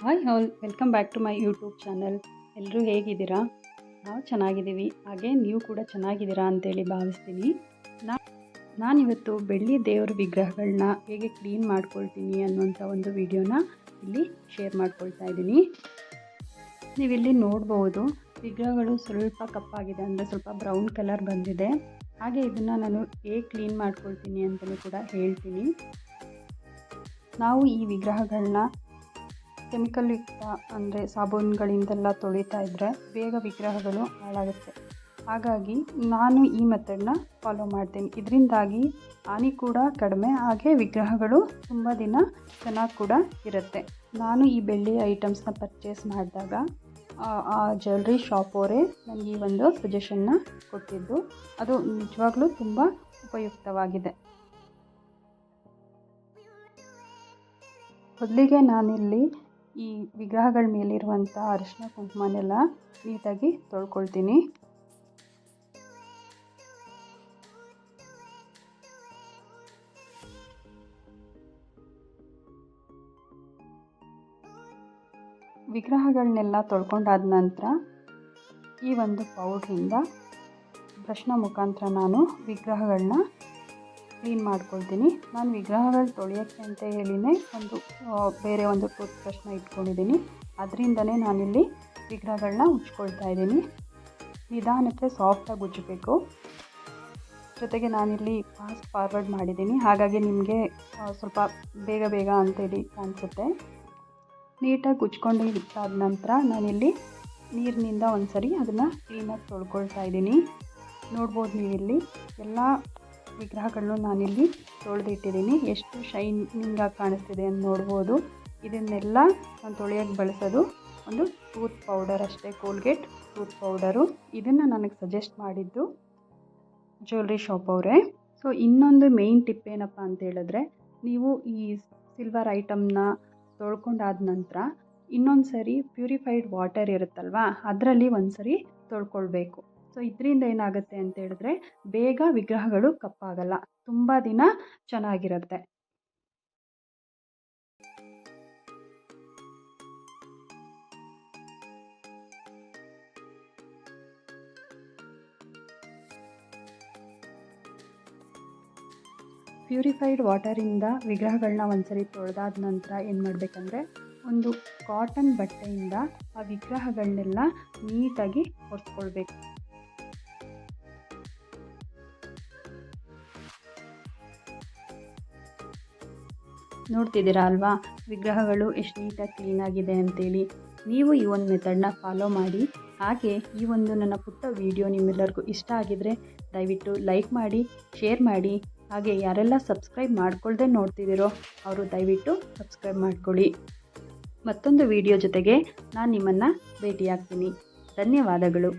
Hi all welcome back to my YouTube channel. ಎಲ್ಲರೂ ಹೇಗಿದ್ದೀರಾ? ನಾವು ಚೆನ್ನಾಗಿದ್ದೀವಿ. ಹಾಗೆ ನೀವು ಕೂಡ ಚೆನ್ನಾಗಿದ್ದೀರಾ ಅಂತೇಳಿ ಭಾವಿಸ್ತೀನಿ. ನಾ ನಾನಿವತ್ತು ಬೆಳ್ಳಿ ದೇವರ ವಿಗ್ರಹಗಳನ್ನ ಹೇಗೆ ಕ್ಲೀನ್ ಮಾಡ್ಕೊಳ್ತೀನಿ ಅನ್ನುವಂಥ ಒಂದು ವಿಡಿಯೋನ ಇಲ್ಲಿ ಶೇರ್ ಮಾಡ್ಕೊಳ್ತಾ ಇದ್ದೀನಿ. ನೀವಿಲ್ಲಿ ನೋಡ್ಬೋದು, ವಿಗ್ರಹಗಳು ಸ್ವಲ್ಪ ಕಪ್ಪಾಗಿದೆ ಅಂದರೆ ಸ್ವಲ್ಪ ಬ್ರೌನ್ ಕಲರ್ ಬಂದಿದೆ. ಹಾಗೆ ಇದನ್ನು ನಾನು ಹೇಗೆ ಕ್ಲೀನ್ ಮಾಡ್ಕೊಳ್ತೀನಿ ಅಂತಲೂ ಕೂಡ ಹೇಳ್ತೀನಿ. ನಾವು ಈ ವಿಗ್ರಹಗಳನ್ನ ಕೆಮಿಕಲ್ ಯುಕ್ತ, ಅಂದರೆ ಸಾಬೂನುಗಳಿಂದೆಲ್ಲ ತೊಳಿತಾ ಇದ್ದರೆ ಬೇಗ ವಿಗ್ರಹಗಳು ಹಾಳಾಗುತ್ತೆ. ಹಾಗಾಗಿ ನಾನು ಈ ಮೆಥಡನ್ನ ಫಾಲೋ ಮಾಡ್ತೀನಿ. ಇದರಿಂದಾಗಿ ಹಾನಿ ಕೂಡ ಕಡಿಮೆ, ಹಾಗೆ ವಿಗ್ರಹಗಳು ತುಂಬ ದಿನ ಚೆನ್ನಾಗಿ ಕೂಡ ಇರುತ್ತೆ. ನಾನು ಈ ಬೆಳ್ಳಿ ಐಟಮ್ಸ್ನ ಪರ್ಚೇಸ್ ಮಾಡಿದಾಗ, ಆ ಜ್ಯುವೆಲ್ರಿ ಶಾಪ್ ಅವರೇ ನನಗೆ ಈ ಒಂದು ಸಜೆಷನ್ನ ಕೊಟ್ಟಿದ್ದು. ಅದು ನಿಜವಾಗ್ಲೂ ತುಂಬ ಉಪಯುಕ್ತವಾಗಿದೆ. ಮೊದಲಿಗೆ ನಾನಿಲ್ಲಿ ಈ ವಿಗ್ರಹಗಳ ಮೇಲಿರುವಂಥ ಅರಿಶಿನ ಕುಂಕುಮನೆಲ್ಲ ನೀಟಾಗಿ ತೊಳ್ಕೊಳ್ತೀನಿ. ವಿಗ್ರಹಗಳನ್ನೆಲ್ಲ ತೊಳ್ಕೊಂಡಾದ ನಂತರ ಈ ಒಂದು ಪೌಡ್ರಿಂದ ಬ್ರಷ್ನ ಮುಖಾಂತರ ನಾನು ವಿಗ್ರಹಗಳನ್ನ ಕ್ಲೀನ್ ಮಾಡ್ಕೊಳ್ತೀನಿ. ನಾನು ವಿಗ್ರಹಗಳು ತೊಳೆಯೋಕ್ಕೆ ಅಂತ ಹೇಳಿನೇ ಒಂದು ಬೇರೆ ಒಂದು ಟೂತ್ ಬ್ರಷ್ನ ಇಟ್ಕೊಂಡಿದ್ದೀನಿ. ಅದರಿಂದನೇ ನಾನಿಲ್ಲಿ ವಿಗ್ರಹಗಳನ್ನ ಉಜ್ಕೊಳ್ತಾ ಇದ್ದೀನಿ. ನಿಧಾನಕ್ಕೆ ಸಾಫ್ಟಾಗಿ ಉಜ್ಜಬೇಕು ಜೊತೆಗೆ ನಾನಿಲ್ಲಿ ಫಾಸ್ಟ್ ಫಾರ್ವರ್ಡ್ ಮಾಡಿದ್ದೀನಿ. ಹಾಗಾಗಿ ನಿಮಗೆ ಸ್ವಲ್ಪ ಬೇಗ ಬೇಗ ಅಂತೇಳಿ ಕಾಣಿಸುತ್ತೆ. ನೀಟಾಗಿ ಉಜ್ಕೊಂಡು ಇಟ್ಟಾದ ನಂತರ ನಾನಿಲ್ಲಿ ನೀರಿನಿಂದ ಒಂದು ಸರಿ ಅದನ್ನು ಕ್ಲೀನಾಗಿ ತೊಳ್ಕೊಳ್ತಾ ಇದ್ದೀನಿ. ನೋಡ್ಬೋದು ನೀವಿಲ್ಲಿ. ಎಲ್ಲ ವಿಗ್ರಹಗಳನ್ನು ನಾನಿಲ್ಲಿ ತೊಳೆದಿಟ್ಟಿದ್ದೀನಿ. ಎಷ್ಟು ಶೈನಿಂಗಾಗಿ ಕಾಣಿಸ್ತಿದೆ ಅಂತ ನೋಡ್ಬೋದು. ಇದನ್ನೆಲ್ಲ ನಾನು ತೊಳೆಯೋಕ್ಕೆ ಬಳಸೋದು ಒಂದು ಟೂತ್ ಪೌಡರ್ ಅಷ್ಟೇ ಕೋಲ್ಗೇಟ್ ಟೂತ್ ಪೌಡರು ಇದನ್ನು ನನಗೆ ಸಜೆಸ್ಟ್ ಮಾಡಿದ್ದು ಜ್ಯುವೆಲ್ರಿ ಶಾಪ್ ಅವರೇ. ಸೊ ಇನ್ನೊಂದು ಮೇಯ್ನ್ ಟಿಪ್ ಏನಪ್ಪ ಅಂತ ಹೇಳಿದ್ರೆ, ನೀವು ಈ ಸಿಲ್ವರ್ ಐಟಮ್ನ ತೊಳ್ಕೊಂಡಾದ ನಂತರ ಇನ್ನೊಂದು ಸರಿ ಪ್ಯೂರಿಫೈಡ್ ವಾಟರ್ ಇರುತ್ತಲ್ವಾ, ಅದರಲ್ಲಿ ಒಂದು ಸರಿ ತೊಳ್ಕೊಳ್ಬೇಕು. ಸೊ ಇದರಿಂದ ಏನಾಗುತ್ತೆ ಅಂತ ಹೇಳಿದ್ರೆ ಬೇಗ ವಿಗ್ರಹಗಳು ಕಪ್ಪಾಗಲ್ಲ. ತುಂಬ ದಿನ ಚೆನ್ನಾಗಿರುತ್ತೆ. ಪ್ಯೂರಿಫೈಡ್ ವಾಟರಿಂದ ವಿಗ್ರಹಗಳನ್ನ ಒಂದ್ಸರಿ ತೊಳೆದಾದ ನಂತರ ಏನು ಮಾಡಬೇಕಂದ್ರೆ ಒಂದು ಕಾಟನ್ ಬಟ್ಟೆಯಿಂದ ಆ ವಿಗ್ರಹಗಳನ್ನೆಲ್ಲ ನೀಟಾಗಿ ಒರೆಸ್ಕೊಳ್ಬೇಕು. ನೋಡ್ತಿದ್ದೀರಾ ಅಲ್ವಾ? ವಿಗ್ರಹಗಳು ಎಷ್ಟು ನೀಟಾಗಿ ಕ್ಲೀನಾಗಿದೆ ಅಂತೇಳಿ. ನೀವು ಈ ಒಂದು ಮೆಥಡನ್ನ ಫಾಲೋ ಮಾಡಿ. ಹಾಗೆ ಈ ಒಂದು ನನ್ನ ಪುಟ್ಟ ವಿಡಿಯೋ ನಿಮ್ಮೆಲ್ಲರಿಗೂ ಇಷ್ಟ ಆಗಿದರೆ ದಯವಿಟ್ಟು ಲೈಕ್ ಮಾಡಿ ಶೇರ್ ಮಾಡಿ. ಹಾಗೆ ಯಾರೆಲ್ಲ ಸಬ್ಸ್ಕ್ರೈಬ್ ಮಾಡ್ಕೊಳ್ಳದೆ ನೋಡ್ತಿದ್ದೀರೋ ಅವರು ದಯವಿಟ್ಟು ಸಬ್ಸ್ಕ್ರೈಬ್ ಮಾಡ್ಕೊಳ್ಳಿ. ಮತ್ತೊಂದು ವಿಡಿಯೋ ಜೊತೆಗೆ ನಾನು ನಿಮ್ಮನ್ನು ಭೇಟಿಯಾಗ್ತೀನಿ. ಧನ್ಯವಾದಗಳು.